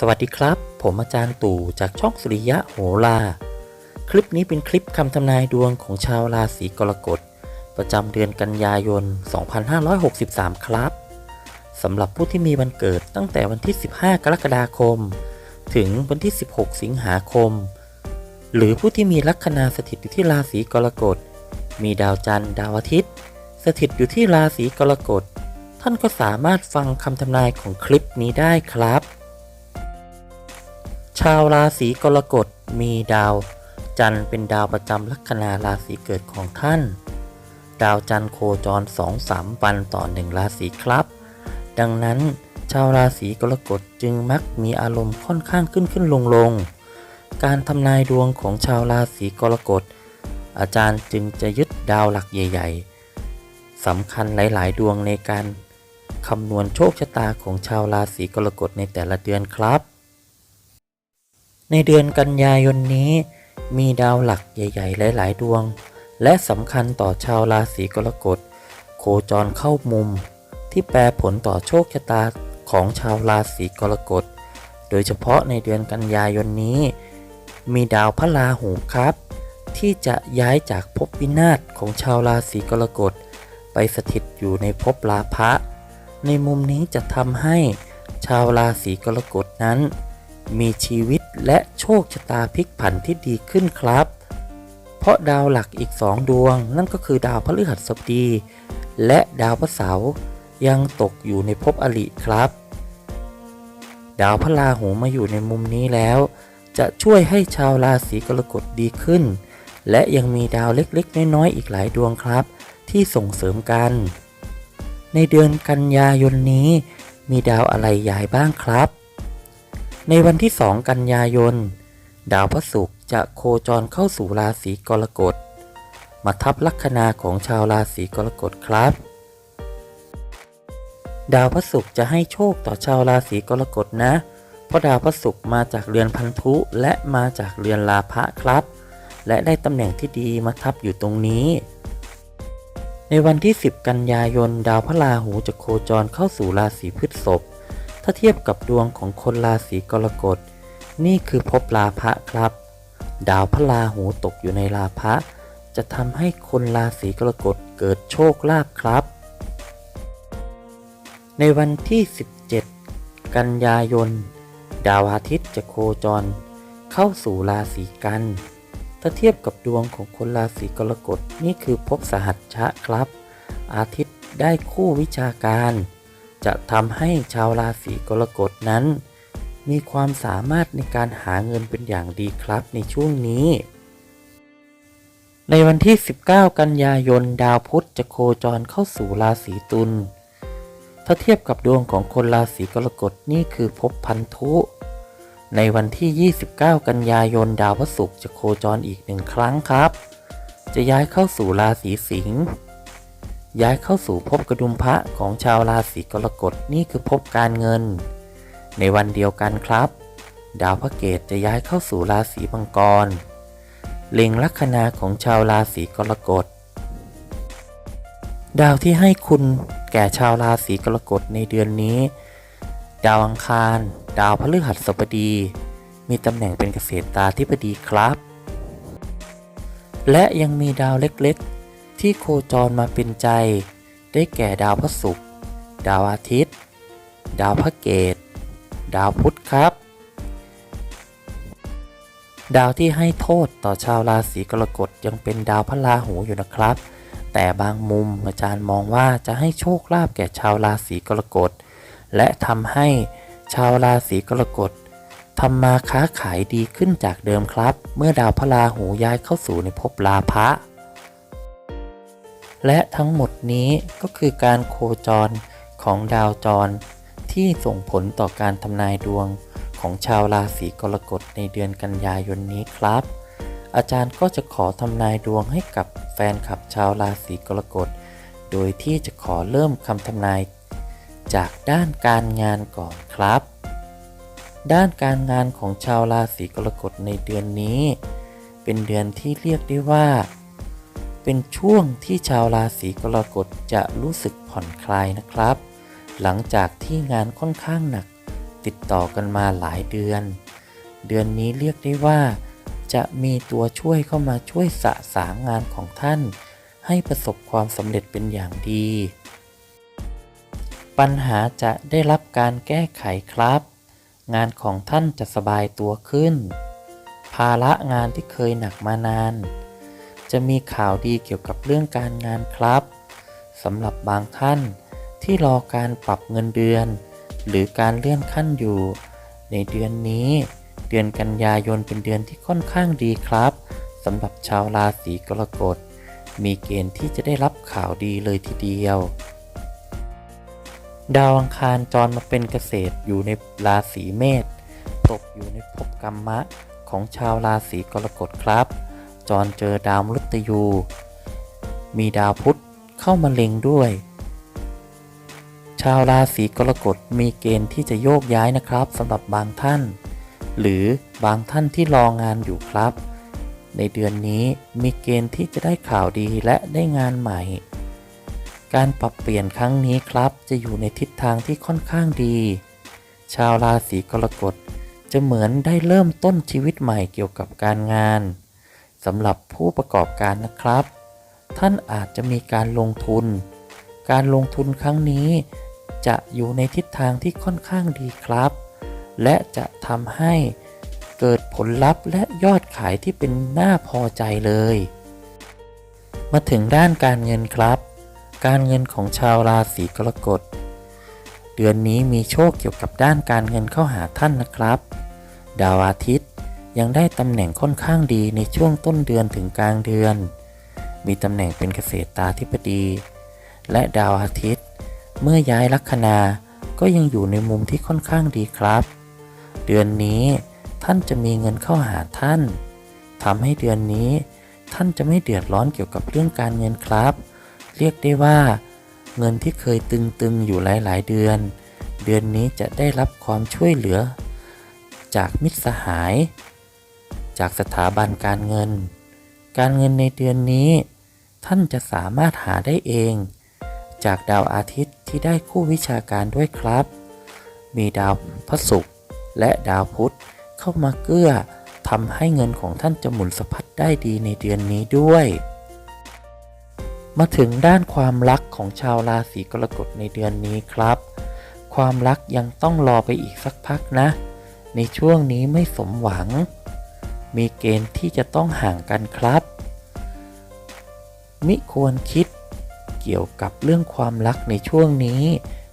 สวัสดีครับ ผมอาจารย์ตู่จากช่องสุริยะโหรา คลิปนี้เป็นคลิปคำทำนายดวงของชาวราศีกรกฎ ประจำเดือนกันยายน 2563 ครับสำหรับผู้ที่มีวันเกิดตั้งแต่วันที่ 15 กรกฎาคม ถึงวันที่ 16 สิงหาคม หรือผู้ที่มีลัคนาสถิตอยู่ที่ราศีกรกฎ มีดาวจันทร์ดาวอาทิตย์ สถิตอยู่ที่ราศีกรกฎ ท่านก็สามารถฟังคำทำนายของคลิปนี้ได้ครับ ชาวราศีกรกฎมีดาว จันทร์เป็นดาวประจำลัคนาราศีเกิดของท่าน ดาวจันทร์โคจร2-3วันต่อหนึ่งราศีครับ ดังนั้น ชาวราศีกรกฎจึงมักมีอารมณ์ค่อนข้างขึ้นขึ้นลงลงการทำนายดวงของชาวราศีกรกฎ อาจารย์จึงจะยึดดาวหลักใหญ่ ๆสำคัญหลายๆ ดวงในการคำนวณโชคชะตาของชาวราศีกรกฎในแต่ละเดือนครับ ในเดือนกันยายนนี้ มีดาวหลักใหญ่ ๆ หลาย ๆ ดวง และสำคัญต่อชาวราศีกรกฎ โคจรเข้ามุม ที่แปรผลต่อโชคชะตาของชาวราศีกรกฎ โดยเฉพาะในเดือนกันยายนนี้ มีดาวพระราหูครับ ที่จะย้ายจากภพวินาศของชาวราศีกรกฎ ไปสถิตอยู่ในภพลาภะในมุมนี้จะทำให้ชาวราศีกรกฎนั้น มีชีวิตและโชคชะตาพลิกผันที่ดีขึ้นครับ เพราะดาวหลักอีกสองดวง นั่นก็คือดาวพฤหัสบดี และดาวพระเสาร์ยังตกอยู่ในภพอริครับ ดาวพระราหูมาอยู่ในมุมนี้แล้ว จะช่วยให้ชาวราศีกรกฎดีขึ้น และยังมีดาวเล็กๆ น้อยๆอีกหลายดวงครับ ที่ส่งเสริมกัน ในเดือนกันยายนนี้ มีดาวอะไรย้ายบ้างครับ ในวันที่ 2 กันยายน ดาวพระศุกร์จะโคจรเข้าสู่ราศีกรกฎ มาทับลัคนาของชาวราศีกรกฎครับ ดาวพระศุกร์จะให้โชคต่อชาวราศีกรกฎนะ เพราะดาวพระศุกร์มาจากเรือนพันธุและมาจากเรือนลาภะครับ และได้ตำแหน่งที่ดีมาทับอยู่ตรงนี้ ในวันที่ 10 กันยายน ดาวพระราหูจะโคจรเข้าสู่ราศีพฤษภ ถ้าเทียบกับดวงของคนราศีกรกฎ นี่คือภพลาภะครับ ดาวพระราหูตกอยู่ในลาภะจะทำให้คนราศีกรกฎเกิดโชคลาภครับ ในวันที่ 17 กันยายน ดาวอาทิตย์จะโคจร เข้าสู่ราศีกัน ถ้าเทียบกับดวงของคนราศีกรกฎนี่คือภพสหัชชะครับ อาทิตย์ได้คู่วิชาการ จะทำให้ชาวราศีกรกฎนั้น มีความสามารถในการหาเงินเป็นอย่างดีครับในช่วงนี้ ในวันที่ 19 กันยายนดาวพุธจะโคจรเข้าสู่ราศีตุลถ้าเทียบกับดวงของคนราศีกรกฎนี่คือภพพันธุ ในวันที่ 29 กันยายนดาวพฤหัสจะโคจรอีกหนึ่งครั้งครับ จะย้ายเข้าสู่ราศีสิงห์ ย้ายเข้าสู่ภพกระดุมพระของชาวราศีกรกฎนี่คือภพการเงิน ในวันเดียวกันครับ ดาวพระเกตจะย้ายเข้าสู่ราศีมังกร เล็งลัคนาของชาวราศีกรกฎ ดาวที่ให้คุณแก่ชาวราศีกรกฎในเดือนนี้ ดาวอังคาร ดาวพฤหัสบดี มีตำแหน่งเป็นเกษตรตาธิบดีครับ และยังมีดาวเล็กๆ ที่โคจรมาเป็นใจ ได้แก่ดาวพระศุกร์ดาวอาทิตย์ ดาวพระเกตดาวพุธครับ ดาวที่ให้โทษต่อชาวราศีกรกฎยังเป็นดาวพระราหูอยู่นะครับ แต่บางมุมอาจารย์มองว่าจะให้โชคลาภแก่ชาวราศีกรกฎและทำให้ชาวราศีกรกฎทำมาค้าขายดีขึ้นจากเดิมครับ เมื่อดาวพระราหูย้ายเข้าสู่ในภพลาภะ และทั้งหมดนี้ก็คือการโคจรของดาวจร ที่ส่งผลต่อการทำนายดวงของชาวราศีกรกฎในเดือนกันยายนนี้ครับ อาจารย์ก็จะขอทำนายดวงให้กับแฟนคลับชาวราศีกรกฎ โดยที่จะขอเริ่มคำทำนาย จากด้านการงานก่อนครับ ด้านการงานของชาวราศีกรกฎในเดือนนี้ เป็นเดือนที่เรียกได้ว่า เป็นช่วงที่ชาวราศีกรกฎจะรู้สึกผ่อนคลายนะครับ หลังจากที่งานค่อนข้างหนัก ติดต่อกันมาหลายเดือน เดือนนี้เรียกได้ว่า จะมีตัวช่วยเข้ามาช่วยสะสางงานของท่าน ให้ประสบความสำเร็จเป็นอย่างดี ปัญหาจะได้รับการแก้ไขครับ งานของท่านจะสบายตัวขึ้น ภาระงานที่เคยหนักมานาน จะมีข่าวดีเกี่ยวกับเรื่องการงานครับสำหรับบางท่านที่รอการปรับเงินเดือน หรือการเลื่อนขั้นอยู่ ในเดือนนี้ เดือนกันยายนเป็นเดือนที่ค่อนข้างดีครับสำหรับชาวราศีกรกฎมีเกณฑ์ที่จะได้รับข่าวดีเลยทีเดียว ดาวอังคารจรมาเป็นเกษตรอยู่ในราศีเมษตกอยู่ในภพกรรมะของชาวราศีกรกฎครับ จรเจอดาวมฤตยู มีดาวพุธเข้ามาเล็งด้วย ชาวราศีกรกฎมีเกณฑ์ที่จะโยกย้ายนะครับสำหรับบางท่าน หรือบางท่านที่รองานอยู่ครับ ในเดือนนี้มีเกณฑ์ที่จะได้ข่าวดีและได้งานใหม่ การปรับเปลี่ยนครั้งนี้ครับ จะอยู่ในทิศทางที่ค่อนข้างดี ชาวราศีกรกฎจะเหมือนได้เริ่มต้นชีวิตใหม่เกี่ยวกับการงาน สำหรับผู้ประกอบการนะครับ ท่านอาจจะมีการลงทุน การลงทุนครั้งนี้จะอยู่ในทิศทางที่ค่อนข้างดีครับ และจะทำให้เกิดผลลัพธ์และยอดขายที่เป็นน่าพอใจเลย มาถึงด้านการเงินครับ การเงินของชาวราศีกรกฎ เดือนนี้มีโชคเกี่ยวกับด้านการเงินเข้าหาท่านนะครับ ดาวอาทิตย์ ยังได้ตำแหน่งค่อนข้างดีในช่วงต้นเดือนถึงกลางเดือน มีตำแหน่งเป็นเกษตรตาธิบดี และดาวอาทิตย์ เมื่อย้ายลัคนาก็ยังอยู่ในมุมที่ค่อนข้างดีครับ เดือนนี้ท่านจะมีเงินเข้าหาท่านทำให้เดือนนี้ ท่านจะไม่เดือดร้อนเกี่ยวกับเรื่องการเงินครับ เรียกได้ว่า เงินที่เคยตึงๆอยู่หลายๆเดือน เดือนนี้จะได้รับความช่วยเหลือ จากมิตรสหาย จากสถาบันการเงิน การเงินในเดือนนี้ ท่านจะสามารถหาได้เอง จากดาวอาทิตย์ที่ได้คู่วิชาการด้วยครับ มีดาวพระศุกร์และดาวพุธเข้ามาเกื้อทำให้เงินของท่านจะหมุนสะพัดได้ดีในเดือนนี้ด้วย มาถึงด้านความรักของชาวราศีกรกฎในเดือนนี้ครับ ความรักยังต้องรอไปอีกสักพักนะ ในช่วงนี้ไม่สมหวัง มีเกณฑ์ที่จะต้องห่างกันครับ มิควรคิดเกี่ยวกับเรื่องความรักในช่วงนี้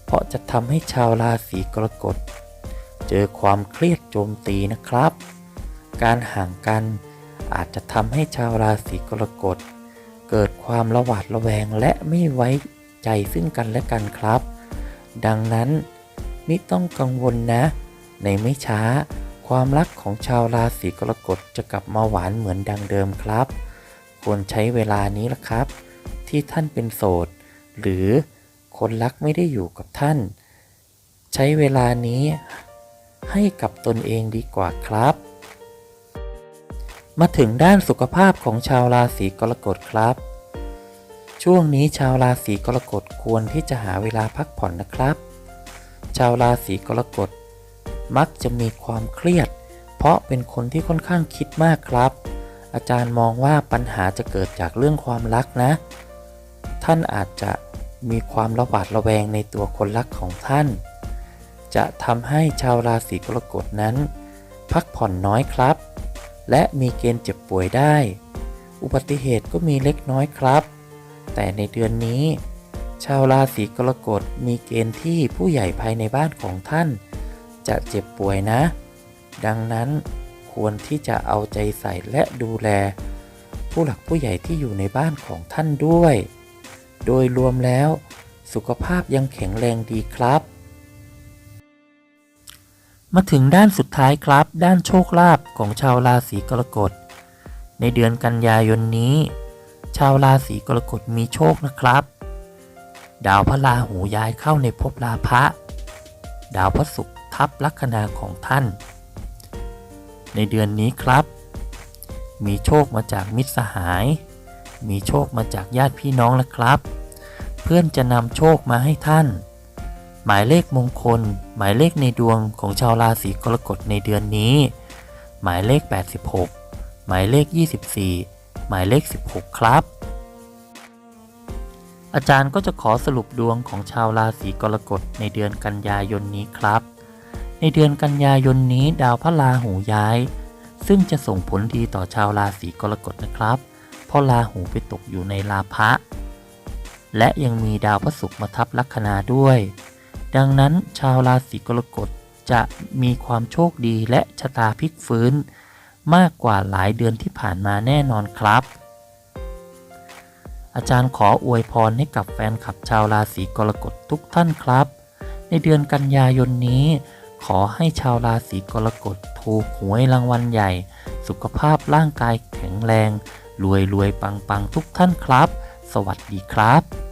เพราะจะทำให้ชาวราศีกรกฎ เจอความเครียดโจมตีนะครับ การห่างกันอาจจะทำให้ชาวราศีกรกฎ เกิดความระหวาดระแวงและไม่ไว้ใจซึ่งกันและกันครับ ดังนั้นไมิต้องกังวลนะ ในไม่ช้า ความรักของชาวราศีกรกฎจะกลับมาหวานเหมือนดังเดิมครับ ควรใช้เวลานี้ละครับ ที่ท่านเป็นโสด หรือคนรักไม่ได้อยู่กับท่าน ใช้เวลานี้ให้กับตนเองดีกว่าครับ มาถึงด้านสุขภาพของชาวราศีกรกฎครับ ช่วงนี้ชาวราศีกรกฎควรที่จะหาเวลาพักผ่อนนะครับ ชาวราศีกรกฎ มักจะมีความเครียด เพราะเป็นคนที่ค่อนข้างคิดมากครับ อาจารย์มองว่าปัญหาจะเกิดจากเรื่องความรักนะ ท่านอาจจะมีความระบาดระแวงในตัวคนรักของท่าน จะทำให้ชาวราศีกรกฎนั้น พักผ่อนน้อยครับ และมีเกณฑ์เจ็บป่วยได้ อุบัติเหตุก็มีเล็กน้อยครับ แต่ในเดือนนี้ ชาวราศีกรกฎมีเกณฑ์ที่ผู้ใหญ่ภายในบ้านของท่าน จะเจ็บป่วยนะ ดังนั้นควรที่จะเอาใจใส่และดูแล ผู้หลักผู้ใหญ่ที่อยู่ในบ้านของท่านด้วย โดยรวมแล้ว สุขภาพยังแข็งแรงดีครับ มาถึงด้านสุดท้ายครับ ด้านโชคลาภของชาวราศีกรกฎ ในเดือนกันยายนนี้ ชาวราศีกรกฎมีโชคนะครับ ดาวพระราหูย้ายเข้าในภพราพะ ดาวพระศุกร์ ทับลัคนาของท่าน ในเดือนนี้ครับ มีโชคมาจากมิตรสหาย มีโชคมาจากญาติพี่น้องและครับ เพื่อนจะนำโชคมาให้ท่าน หมายเลขมงคล หมายเลขในดวงของชาวราศีกรกฎในเดือนนี้ หมายเลข 86 หมายเลข 24 หมายเลข 16 ครับอาจารย์ก็จะขอสรุปดวงของชาวราศีกรกฎในเดือนกันยายนนี้ครับ ในเดือนกันยายนนี้ดาวพระราหูย้าย ซึ่งจะส่งผลดีต่อชาวราศีกรกฎนะครับ เพราะราหูไปตกอยู่ในราพะ และยังมีดาวพระศุกร์มาทับลัคนาด้วย ดังนั้นชาวราศีกรกฎจะมีความโชคดีและชะตาพลิกฟื้น มากกว่าหลายเดือนที่ผ่านมาแน่นอนครับ อาจารย์ขออวยพรให้กับแฟนคลับชาวราศีกรกฎทุกท่านครับ ในเดือนกันยายนนี้ ขอให้ชาวราศีกรกฎถูกหวยรางวัลใหญ่ สุขภาพร่างกายแข็งแรง รวยรวยปังปังทุกท่านครับ สวัสดีครับ